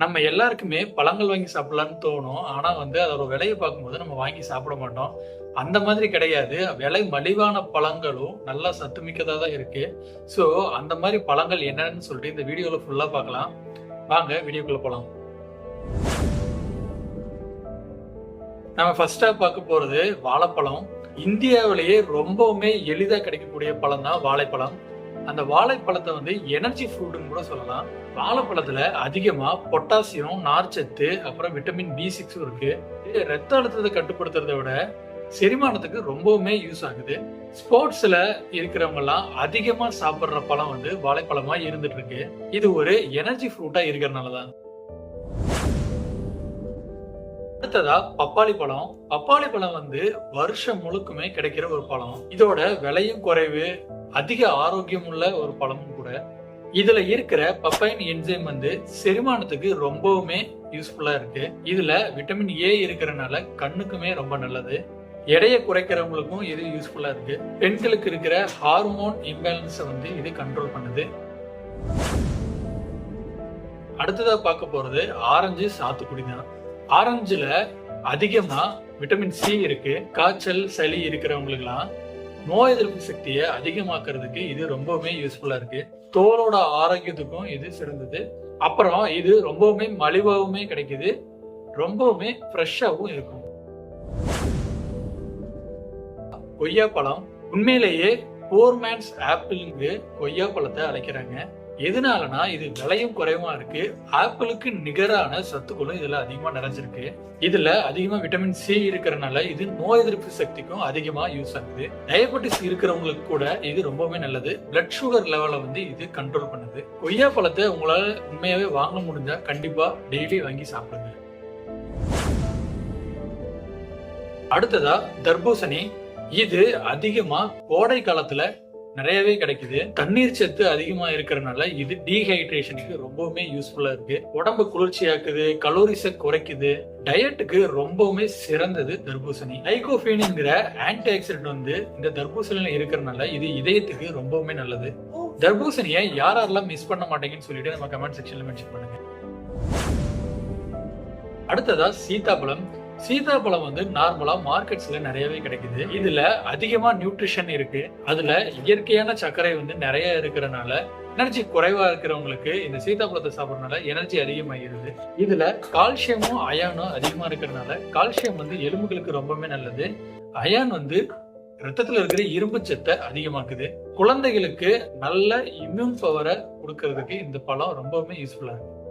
நம்ம எல்லாருக்குமே பழங்கள் வாங்கி சாப்பிடலான்னு தோணும். ஆனா வந்து அதோட விலையை பார்க்கும்போது நம்ம வாங்கி சாப்பிட மாட்டோம். அந்த மாதிரி கிடையாது. விலை மலிவான பழங்களும் நல்லா சத்துமிக்கதா தான் இருக்கு. ஸோ அந்த மாதிரி பழங்கள் என்னன்னு சொல்லிட்டு இந்த வீடியோவில் ஃபுல்லாக பார்க்கலாம். வாங்க வீடியோக்குள்ள போகலாம் நம்ம ஃபர்ஸ்டா பார்க்க போறது வாழைப்பழம். இந்தியாவிலேயே ரொம்பவுமே எளிதாக கிடைக்கக்கூடிய பழம் தான் வாழைப்பழம். அந்த வாழைப்பழத்தை வந்து எனர்ஜி ஃப்ரூட்னு கூட சொல்லலாம். வாழைப்பழத்துல அதிகமா பொட்டாசியம் நார்ச்சத்து அப்புறம் விட்டமின் பி சிக்ஸும் இருக்கு. இது ரத்த அழுத்தத்தை கட்டுப்படுத்துறதை விட செரிமானத்துக்கு ரொம்பவுமே யூஸ் ஆகுது. ஸ்போர்ட்ஸ்ல இருக்கிறவங்க எல்லாம் அதிகமா சாப்பிடுற பழம் வந்து வாழைப்பழமா இருந்துட்டு இருக்கு. இது ஒரு எனர்ஜி ஃப்ரூட்டா இருக்கிறதுனாலதான். அடுத்ததா பப்பாளி பழம். பப்பாளி பழம் வந்து வருஷம் முழுக்குமே கிடைக்கிற ஒரு பழம். இதோட விலையும் குறைவு அதிக ஆரோக்கியம் உள்ள ஒரு பழமும் கூட. இதுல இருக்கிற பப்பைன் என்சைம் வந்து செரிமானத்துக்கு ரொம்பவுமே யூஸ்ஃபுல்லா இருக்கு. இதுல விட்டமின் ஏ இருக்கிறனால கண்ணுக்குமே ரொம்ப நல்லது. எடையை குறைக்கிறவங்களுக்கும் இது யூஸ்ஃபுல்லா இருக்கு. பெண்களுக்கு இருக்கிற ஹார்மோன் இம்பேலன்ஸை வந்து இது கண்ட்ரோல் பண்ணுது. அடுத்ததாக பார்க்க போறது ஆரஞ்சு சாத்துக்குடி தான். ஆரஞ்சுல அதிகமா விட்டமின் சி இருக்கு காய்ச்சல் சளி இருக்கிறவங்களுக்குலாம் நோய் எதிர்ப்பு சக்தியை அதிகமாக்குறதுக்கு இது ரொம்பவுமே யூஸ்ஃபுல்லா இருக்கு. தோலோட ஆரோக்கியத்துக்கும் இது சிறந்தது. அப்புறம் இது ரொம்பவுமே மலிவாகவுமே கிடைக்குது. ரொம்பவுமே ஃப்ரெஷ்ஷாகவும் இருக்கும். கொய்யா பழம் உண்மையிலேயே போர்மேன்ஸ் ஆப்பிள்ங்கு கொய்யா பழத்தை அழைக்கிறாங்க எதனாலனா இது விலையும் குறைவா இருக்கு. ஆப்பிளுக்கு நிகரான சத்துக்களும் இதுல அதிகமா நிறைஞ்சிருக்கு. இதுல அதிகமா விட்டமின் சி இருக்கிறனால இது நோய் எதிர்ப்பு சக்திக்கும் அதிகமா யூஸ் ஆகுது. டயபெட்டிஸ் இருக்கிறவங்களுக்கு கூட இது ரொம்பவே நல்லது. பிளட் சுகர் லெவலை வந்து இது கண்ட்ரோல் பண்ணுது. கொய்யா பழத்தை உங்களால உண்மையாவே வாங்க முடிஞ்சா கண்டிப்பா டெய்லி வாங்கி சாப்பிடுங்க. அடுத்ததா தர்பூசணி. இது அதிகமா கோடை காலத்துல நிறையவே கிடைக்குது. தண்ணீர் சத்து அதிகமா இருக்கிறதுனால இது டீஹைட்ரேஷனுக்கு ரொம்பவுமே யூஸ்ஃபுல்லா இருக்கு. உடம்பு குளிர்ச்சியாக்குது கலோரிஸை குறைக்குது. டயட்டுக்கு ரொம்பவுமே சிறந்தது தர்பூசணி. லைகோஃபீனுங்கிற ஆன்டி ஆக்சிடென்ட் வந்து இந்த தர்பூசணியில இருக்கிறதுனால இது இதயத்துக்கு ரொம்பவுமே நல்லது. தர்பூசணியை யாரெல்லாம் மிஸ் பண்ண மாட்டேங்கன்னு சொல்லிட்டு நம்ம கமெண்ட் செக்ஷன்ல மென்ஷன் பண்ணுங்க. அடுத்ததா சீதாப்பழம். சீதாப்பழம் வந்து நார்மலா மார்க்கெட்ஸ்ல நிறையவே கிடைக்குது. இதுல அதிகமா நியூட்ரிஷன் இருக்கு. அதுல இயற்கையான சர்க்கரை வந்து நிறைய இருக்கிறனால எனர்ஜி குறைவா இருக்கிறவங்களுக்கு இந்த சீதாப்பழத்தை சாப்பிடறதுனால எனர்ஜி அதிகமாகிறது இதுல கால்சியமும் அயானும் அதிகமா இருக்கிறதுனால கால்சியம் வந்து எலும்புகளுக்கு ரொம்பவே நல்லது. அயான் வந்து ரத்தத்துல இருக்கிற இரும்பு சத்தை அதிகமாக்குது. குழந்தைகளுக்கு நல்ல இம்யூன் பவரை கொடுக்கறதுக்கு இந்த பழம் ரொம்பவுமே யூஸ்ஃபுல்லா இருக்கு.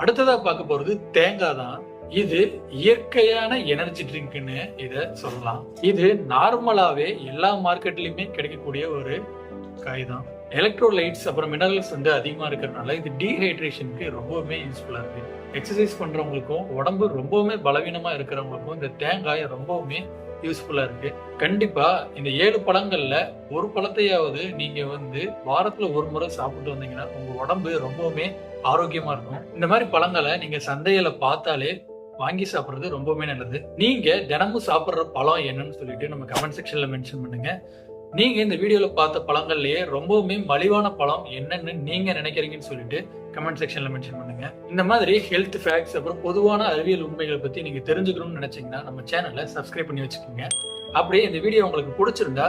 அடுத்ததா பார்க்க போறது தேங்காய் தான். இது இயற்கையான எனர்ஜி ட்ரிங்க்னு இத சொல்லலாம். இது நார்மலாவே எல்லா மார்க்கெட்லயுமே கிடைக்கக்கூடிய ஒரு காய் தான். எலக்ட்ரோலைட்ஸ் அப்புறம் மினரல்ஸ் வந்து அதிகமா இருக்கிறதுனால இது டீஹைட்ரேஷனுக்கு ரொம்பவுமே யூஸ்ஃபுல்லா இருக்கு. எக்ஸசைஸ் பண்றவங்களுக்கும் உடம்பு ரொம்பவுமே பலவீனமா இருக்கிறவங்களுக்கும் இந்த தேங்காய் ரொம்பவுமே யூஸ்ஃபுல்லா இருக்கு. கண்டிப்பா இந்த ஏழு பழங்கள்ல ஒரு பழத்தையாவது நீங்க வந்து வாரத்துல ஒரு முறை சாப்பிட்டு வந்தீங்கன்னா உங்க உடம்பு ரொம்பவுமே ஆரோக்கியமா இருக்கும். இந்த மாதிரி பழங்களை நீங்க சந்தையில பார்த்தாலே வாங்கி சாப்பிட்றது ரொம்பவுமே நல்லது. நீங்க தினமும் சாப்பிட்ற பழம் என்னன்னு சொல்லிட்டு நம்ம கமெண்ட் செக்ஷன்ல மென்ஷன் பண்ணுங்க. நீங்கள் இந்த வீடியோவில் பார்த்த பழங்கள்லேயே ரொம்பவுமே மலிவான பழம் என்னன்னு நீங்கள் நினைக்கிறீங்கன்னு சொல்லிட்டு கமெண்ட் செக்ஷனில் மென்ஷன் பண்ணுங்க. இந்த மாதிரி ஹெல்த் ஃபேக்ட்ஸ் அப்புறம் பொதுவான அறிவியல் உண்மைகளை பற்றி நீங்கள் தெரிஞ்சுக்கணும்னு நினச்சிங்கன்னா நம்ம சேனலை சப்ஸ்கிரைப் பண்ணி வச்சுக்கோங்க. அப்படியே இந்த வீடியோ உங்களுக்கு பிடிச்சிருந்தா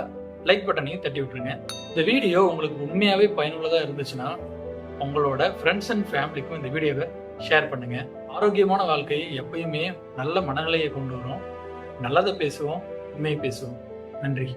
லைக் பட்டனையும் தட்டி விட்டுருங்க. இந்த வீடியோ உங்களுக்கு உண்மையாகவே பயனுள்ளதாக இருந்துச்சுன்னா உங்களோட ஃப்ரெண்ட்ஸ் அண்ட் ஃபேமிலிக்கும் இந்த வீடியோவை ஷேர் பண்ணுங்கள் ஆரோக்கியமான வாழ்க்கையை எப்பயுமே நல்ல மனநிலையை கொண்டு வரும். நல்லதை பேசுவோம் உண்மையை பேசுவோம். நன்றி.